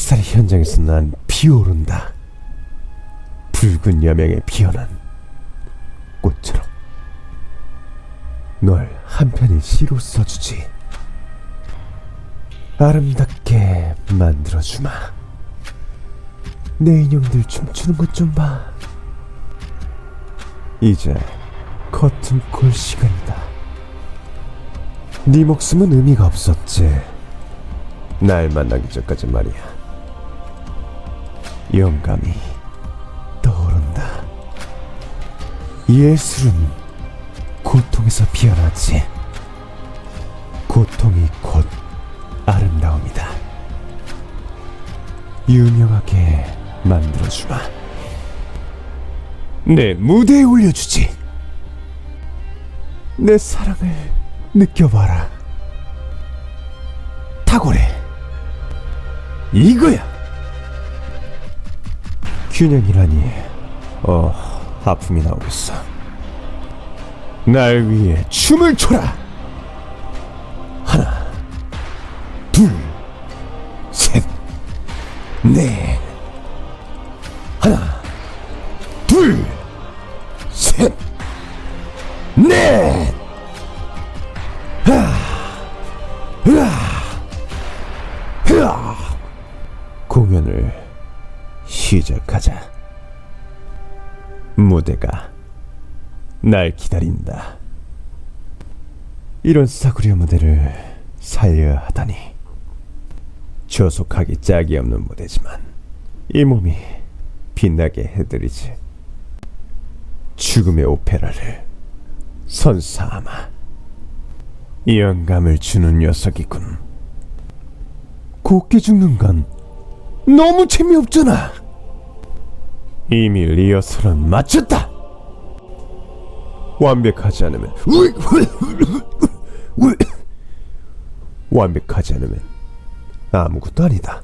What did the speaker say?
학살 현장에서 난 피오른다. 붉은 여명에 피어난 꽃처럼 널 한편의 시로 써주지. 아름답게 만들어주마. 내 인형들 춤추는 것 좀 봐. 이제 커튼콜 시간이다. 네 목숨은 의미가 없었지. 날 만나기 전까지 말이야. 영감이 떠오른다. 예술은 고통에서 피어나지. 고통이 곧 아름다움이다. 유명하게 만들어주마. 내 무대에 올려주지. 내 사랑을 느껴봐라. 탁월해. 이거야. 균형이라니. 어, 아픔이 나오겠어. 날 위해 춤을 춰라. 하나, 둘, 셋, 넷. 하나, 둘, 셋, 넷. 공연을 시작하자. 무대가 날 기다린다. 이런 싸구려 무대를 살려야 하다니. 조속하기 짝이 없는 무대지만 이 몸이 빛나게 해드리지. 죽음의 오페라를 선사하마. 영감을 주는 녀석이군. 곱게 죽는 건 너무 재미없잖아. 이미 리허설은 마쳤다. 완벽하지 않으면 완벽하지 않으면 아무것도 아니다.